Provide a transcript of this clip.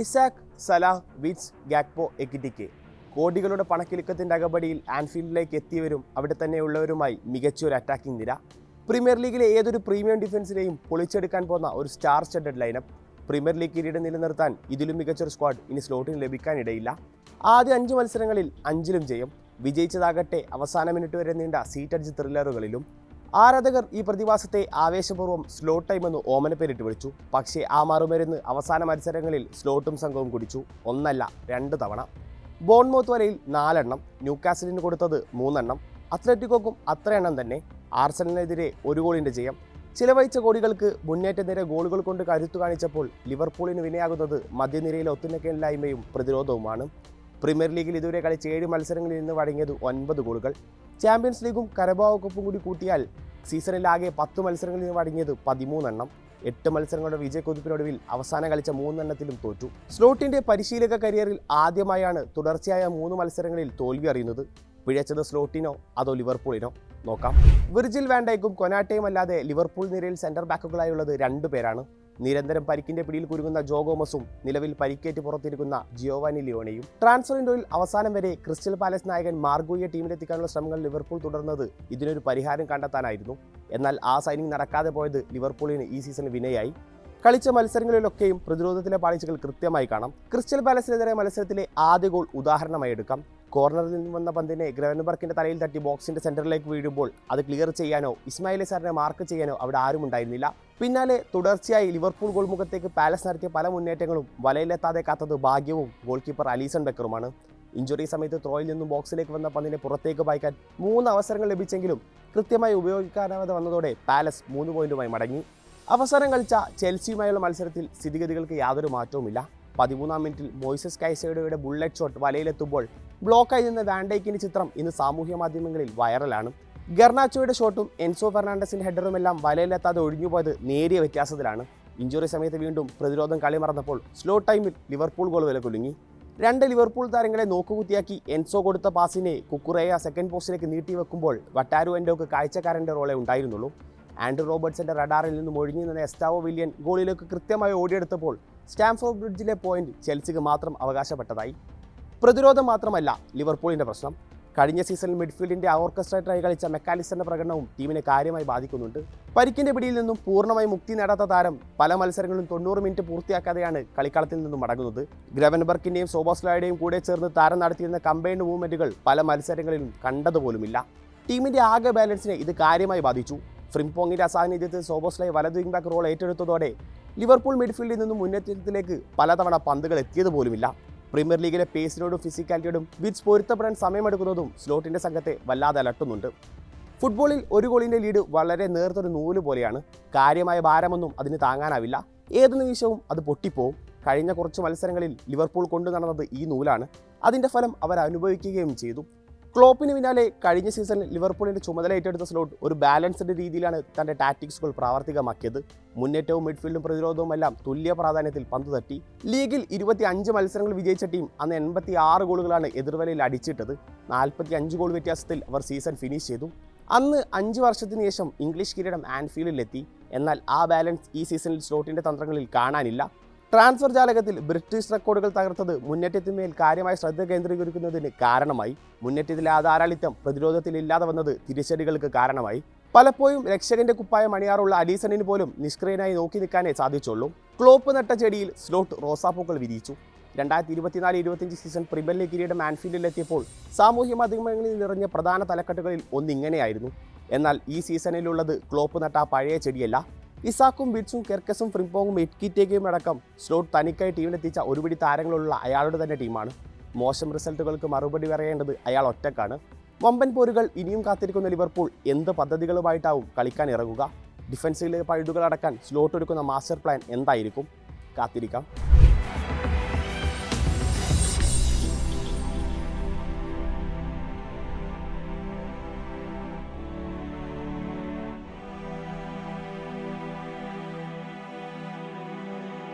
Isak Salah Wirtz Gakpo Ekitike കോടികളുടെ പണക്കിലുക്കത്തിന്റെ അകപടിയിൽ ആൻഫീൽഡിലേക്ക് എത്തിയവരും അവിടെ തന്നെയുള്ളവരുമായി മികച്ചൊരു അറ്റാക്കിംഗ് നിര. പ്രീമിയർ ലീഗിലെ ഏതൊരു പ്രീമിയം ഡിഫൻസിനെയും പൊളിച്ചെടുക്കാൻ പോകുന്ന ഒരു star stud lineup Premier League കിരീടം നിലനിർത്താൻ ഇതിലും മികച്ചൊരു സ്ക്വാഡ് ഇനി സ്ലോട്ടിന് ലഭിക്കാനിടയില്ല. ആദ്യ അഞ്ച് മത്സരങ്ങളിൽ അഞ്ചിലും ജയം. വിജയിച്ചതാകട്ടെ അവസാന മിനിറ്റ് വരെ നീണ്ട സീറ്റടിച്ച് ത്രില്ലറുകളിലും ആരാധകർ ഈ പ്രതിഭാസത്തെ ആവേശപൂർവം സ്ലോ ടൈം എന്ന് ഓമന പേരിട്ട് വിളിച്ചു. പക്ഷേ ആ മറുമരുന്ന് അവസാന മത്സരങ്ങളിൽ സ്ലോട്ടും സംഘവും കുടിച്ചു. ഒന്നല്ല രണ്ട് തവണ. ബോൺമോത്ത് വലയിൽ നാലെണ്ണം ന്യൂകാസിലിന് കൊടുത്തത് മൂന്നെണ്ണം. അത്ലറ്റിക്കോക്കും അത്ര എണ്ണം തന്നെ. ആർസലിനെതിരെ ഒരു ഗോളിന്റെ ജയം. ചിലവഴിച്ച കോടികൾക്ക് മുന്നേറ്റ നിര ഗോളുകൾ കൊണ്ട് കരുത്തു കാണിച്ചപ്പോൾ ലിവർപൂളിന് വിനയാകുന്നത് മധ്യനിരയിലെ ഒത്തുനിൽക്കലില്ലായ്മയും പ്രതിരോധവുമാണ്. പ്രീമിയർ ലീഗിൽ ഇതുവരെ കളിച്ച ഏഴ് മത്സരങ്ങളിൽ നിന്ന് വഴങ്ങിയത് ഒൻപത് ഗോളുകൾ. ചാമ്പ്യൻസ് ലീഗും കരബാവ് കപ്പും കൂടി കൂട്ടിയാൽ സീസണിലാകെ പത്ത് മത്സരങ്ങളിൽ നിന്ന് വഴങ്ങിയത് പതിമൂന്നെണ്ണം. എട്ട് മത്സരങ്ങളുടെ വിജയക്കുതിപ്പിനൊടുവിൽ അവസാനം കളിച്ച മൂന്നെണ്ണത്തിലും തോറ്റു. സ്ലോട്ടിന്റെ പരിശീലക കരിയറിൽ ആദ്യമായാണ് തുടർച്ചയായ മൂന്ന് മത്സരങ്ങളിൽ തോൽവി അറിയുന്നത്. പിഴച്ചത് സ്ലോട്ടിനോ അതോ ലിവർപൂളിനോ? നോക്കാം. വിർജിൽ വാൻഡൈക്കും കൊനാട്ടയും അല്ലാതെ ലിവർപൂൾ നിരയിൽ സെന്റർ ബാക്കുകളായുള്ളത് രണ്ടു പേരാണ്. നിരന്തരം പരിക്കിന്റെ പിടിയിൽ കുരുങ്ങുന്ന ജോ ഗോമസും നിലവിൽ പരിക്കേറ്റ് പുറത്തിരിക്കുന്ന ജിയോവാനി ലിയോണയും. ട്രാൻസ്ഫർ വിൻഡോയിൽ അവസാനം വരെ ക്രിസ്റ്റൽ പാലസ് നായകൻ മാർഗോയെ ടീമിലെത്തിക്കാനുള്ള ശ്രമങ്ങൾ ലിവർപൂൾ തുടർന്നത് ഇതിനൊരു പരിഹാരം കണ്ടെത്താനായിരുന്നു. എന്നാൽ ആ സൈനിങ് നടക്കാതെ പോയത് ലിവർപൂളിന് ഈ സീസൺ വിനയായി. കളിച്ച മത്സരങ്ങളിലൊക്കെയും പ്രതിരോധത്തിലെ പാളിച്ചകൾ കൃത്യമായി കാണാം. ക്രിസ്റ്റൽ പാലസിനെതിരെ മത്സരത്തിലെ ആദ്യ ഗോൾ ഉദാഹരണമായി എടുക്കാം. കോർണറിൽ നിന്ന് വന്ന പന്തിനെ ഗ്രവൻബർക്കിന്റെ തലയിൽ തട്ടി ബോക്സിന്റെ സെന്ററിലേക്ക് വീഴുമ്പോൾ അത് ക്ലിയർ ചെയ്യാനോ ഇസ്മായിലെ സാറിനെ മാർക്ക് ചെയ്യാനോ അവിടെ ആരും ഉണ്ടായിരുന്നില്ല. പിന്നാലെ തുടർച്ചയായി ലിവർപൂൾ ഗോൾ മുഖത്തേക്ക് പാലസ് നടത്തിയ പല മുന്നേറ്റങ്ങളും വലയിലെത്താതെ കാത്തത് ഭാഗ്യവും ഗോൾ കീപ്പർ അലീസൺ ബെക്കറുമാണ്. ഇഞ്ചുറി സമയത്ത് ത്രോയിൽ നിന്നും ബോക്സിലേക്ക് വന്ന പന്തിനെ പുറത്തേക്ക് പായിക്കാൻ മൂന്ന് അവസരങ്ങൾ ലഭിച്ചെങ്കിലും കൃത്യമായി ഉപയോഗിക്കാനാവാതെ വന്നതോടെ പാലസ് മൂന്ന് പോയിന്റുമായി മടങ്ങി. അവസാനം കളിച്ച ചെൽസിയുമായുള്ള മത്സരത്തിൽ സ്ഥിതിഗതികൾക്ക് യാതൊരു മാറ്റവുമില്ല. പതിമൂന്നാം മിനിറ്റിൽ മോയിസസ് കൈസേഡോയുടെ ബുള്ളറ്റ് ഷോട്ട് വലയിലെത്തുമ്പോൾ ബ്ലോക്കായി നിന്ന വാൻഡൈക്കിന്റെ ചിത്രം ഇന്ന് സാമൂഹ്യ മാധ്യമങ്ങളിൽ വൈറലാണ്. ഗർണാച്ചോയുടെ ഷോട്ടും എൻസോ ഫെർണാണ്ടസിന്റെ ഹെഡറുമെല്ലാം വലയിലെത്താതെ ഒഴിഞ്ഞുപോയത് നേരിയ വ്യത്യാസത്തിലാണ്. ഇഞ്ചുറി സമയത്ത് വീണ്ടും പ്രതിരോധം കളി മറന്നപ്പോൾ സ്ലോ ടൈമിൽ ലിവർപൂൾ ഗോൾ വില കുലുങ്ങി രണ്ട് ലിവർപൂൾ താരങ്ങളെ നോക്കുകുത്തിയാക്കി എൻസോ കൊടുത്ത പാസിനെ കുക്കുറയ സെക്കൻഡ് പോസ്റ്റിലേക്ക് നീട്ടിവെക്കുമ്പോൾ വട്ടാരു എൻഡോക്ക് കാഴ്ചക്കാരന്റെ റോളെ ഉണ്ടായിരുന്നുള്ളൂ. ആൻഡ്രു റോബർട്ട്സിന്റെ റഡാറിൽ നിന്നും ഒഴിഞ്ഞു നിന്ന എസ്റ്റാവോ വില്യൻ ഗോളിലേക്ക് കൃത്യമായി ഓടിയെടുത്തപ്പോൾ സ്റ്റാംഫോർഡ് ബ്രിഡ്ജിലെ പോയിന്റ് ചെൽസിക്ക് മാത്രം അവകാശപ്പെട്ടതായി. പ്രതിരോധം മാത്രമല്ല ലിവർപൂളിന്റെ പ്രശ്നം. കഴിഞ്ഞ സീസണിൽ മിഡ്ഫീൽഡിന്റെ ഓർക്കസ്ട്രേറ്ററായി കളിച്ച മെക്കാലിസ്റ്ററിന്റെ പ്രകടനവും ടീമിനെ കാര്യമായി ബാധിക്കുന്നുണ്ട്. പരിക്കിന്റെ പിടിയിൽ നിന്നും പൂർണമായി മുക്തി നേടാത്ത താരം പല മത്സരങ്ങളും തൊണ്ണൂറ് മിനിറ്റ് പൂർത്തിയാക്കാതെയാണ് കളിക്കളത്തിൽ നിന്നും മടങ്ങുന്നത്. ഗ്രവൻബർക്കിന്റെയും സോബോസ്ലായുടെയും കൂടെ ചേർന്ന് താരം നടത്തിയിരുന്ന കമ്പൈൻഡ് മൂവ്മെന്റുകൾ പല മത്സരങ്ങളിലും കണ്ടതുപോലുമില്ല. ടീമിന്റെ ആകെ ബാലൻസിനെ ഇത് കാര്യമായി ബാധിച്ചു. ഫ്രിംപോങ്ങിന്റെ അസാന്നിധ്യത്തിൽ സോബോസ്ലൈ വലത് വിംഗ് ബാക്ക് റോൾ ഏറ്റെടുത്തതോടെ ലിവർപൂൾ മിഡ്ഫീൽഡിൽ നിന്നും മുന്നേറ്റത്തിലേക്ക് പലതവണ പന്തുകൾ എത്തിയത് പോലുമില്ല. പ്രീമിയർ ലീഗിലെ പേസിനോടും ഫിസിക്കാലിറ്റിയോടും വിറ്റ്സ് പൊരുത്തപ്പെടാൻ സമയമെടുക്കുന്നതും സ്ലോട്ടിന്റെ സംഘത്തെ വല്ലാതെ അലട്ടുന്നുണ്ട്. ഫുട്ബോളിൽ ഒരു ഗോളിന്റെ ലീഡ് വളരെ നേർത്തൊരു നൂൽ പോലെയാണ്. കാര്യമായ ഭാരമൊന്നും അതിന് താങ്ങാനാവില്ല. ഏത് നിമിഷവും അത് പൊട്ടിപ്പോവും. കഴിഞ്ഞ കുറച്ച് മത്സരങ്ങളിൽ ലിവർപൂൾ കൊണ്ടു നടന്നത് ഈ നൂലാണ്. അതിന്റെ ഫലം അവർ അനുഭവിക്കുകയും ചെയ്തു. ക്ലോപ്പിന് പിന്നാലെ കഴിഞ്ഞ സീസണിൽ ലിവർപൂളിന്റെ ചുമതല ഏറ്റെടുത്ത സ്ലോട്ട് ഒരു ബാലൻസ്ഡ് രീതിയിലാണ് തന്റെ ടാറ്റിക്സുകൾ പ്രാവർത്തികമാക്കിയത്. മുന്നേറ്റവും മിഡ്ഫീൽഡും പ്രതിരോധവും എല്ലാം തുല്യ പ്രാധാന്യത്തിൽ പന്ത് തട്ടി. ലീഗിൽ ഇരുപത്തി അഞ്ച് മത്സരങ്ങൾ വിജയിച്ച ടീം അന്ന് എൺപത്തി ആറ് ഗോളുകളാണ് എതിർവലയിൽ അടിച്ചിട്ടത്. നാൽപ്പത്തി അഞ്ച് ഗോൾ വ്യത്യാസത്തിൽ അവർ സീസൺ ഫിനിഷ് ചെയ്തു. അന്ന് അഞ്ച് വർഷത്തിന് ശേഷം ഇംഗ്ലീഷ് കിരീടം ആൻഫീൽഡിലെത്തി എന്നാൽ ആ ബാലൻസ് ഈ സീസണിൽ സ്ലോട്ടിന്റെ തന്ത്രങ്ങളിൽ കാണാനില്ല. ട്രാൻസ്ഫർ ജാലകത്തിൽ ബ്രിട്ടീഷ് റെക്കോർഡുകൾ തകർത്തത് മുന്നേറ്റത്തിന്മേൽ കാര്യമായി ശ്രദ്ധ കേന്ദ്രീകരിക്കുന്നതിന് കാരണമായി. മുന്നേറ്റത്തിലെ ആ ധാരാളിത്തം പ്രതിരോധത്തിൽ ഇല്ലാതെ വന്നത് തിരിച്ചടികൾക്ക് കാരണമായി. പലപ്പോഴും രക്ഷകന്റെ കുപ്പായം അണിയാറുള്ള അലീസണിന് പോലും നിഷ്ക്രിയനായി നോക്കി നിൽക്കാനേ സാധിച്ചുള്ളൂ. ക്ലോപ്പ് നട്ട ചെടിയിൽ സ്ലോട്ട് റോസാപ്പൂക്കൾ വിരിയിച്ചു. രണ്ടായിരത്തി ഇരുപത്തിനാല് ഇരുപത്തിയഞ്ച് സീസൺ പ്രീമിയർ ലീഗ് കിരീടം ആൻഫീൽഡിലെത്തിയപ്പോൾ സാമൂഹ്യ മാധ്യമങ്ങളിൽ നിറഞ്ഞ പ്രധാന തലക്കെട്ടുകളിൽ ഒന്നിങ്ങനെയായിരുന്നു. എന്നാൽ ഈ സീസണിലുള്ളത് ക്ലോപ്പ് നട്ട പഴയ ചെടിയല്ല. ഇസാക്കും ബിറ്റ്സും കെർക്കസും ഫ്രിംപോങ്ങും എഡ്കിറ്റേക്കും അടക്കം സ്ലോട്ട് തനിക്കായി ടീമിലെത്തിച്ച ഒരുപിടി താരങ്ങളുള്ള അയാളുടെ തന്നെ ടീമാണ്. മോശം റിസൾട്ടുകൾക്ക് മറുപടി പറയേണ്ടത് അയാൾ ഒറ്റക്കാണ്. വമ്പൻ പോരുകൾ ഇനിയും കാത്തിരിക്കുന്ന ലിവർപൂൾ എന്ത് പദ്ധതികളുമായിട്ടാവും കളിക്കാൻ ഇറങ്ങുക? ഡിഫൻസിലെ പഴുതുകൾ അടക്കാൻ സ്ലോട്ട് ഒരുക്കുന്ന മാസ്റ്റർ പ്ലാൻ എന്തായിരിക്കും? കാത്തിരിക്കാം.